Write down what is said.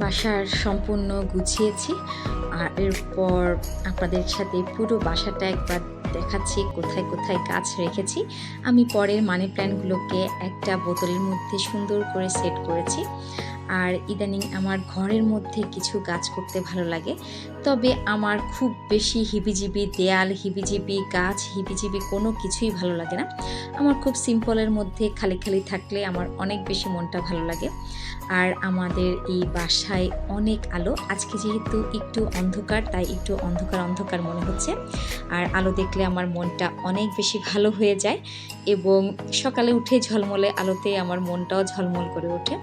সংসার সম্পূর্ণ গুছিয়েছি। আর এরপর আপনাদের সাথে পুরো বাসাটা একবার দেখাচ্ছি, কোথায় কোথায় গাছ রেখেছি। আমি পরের মানি প্ল্যান্টগুলোকে একটা বোতলের মধ্যে সুন্দর করে সেট করেছি। আর ইদানিং আমার ঘরের মধ্যে কিছু গাছ করতে ভালো লাগে। তবে আমার খুব বেশি হিবিজিবি দেয়াল, হিবিজিবি গাছ, হিবিজিবি কোনো কিছুই ভালো লাগে না। আমার খুব সিম্পলের মধ্যে খালি খালি থাকলে আমার অনেক বেশি মনটা ভালো লাগে। আর আমাদের এই বাসায় অনেক আলো। আজকে যেহেতু একটু অন্ধকার, তাই একটু অন্ধকার অন্ধকার মনে হচ্ছে। আর আলো দেখলে আমার মনটা অনেক বেশি ভালো হয়ে যায় এবং সকালে উঠে ঝলমলে আলোতে আমার মনটাও ঝলমল করে ওঠে।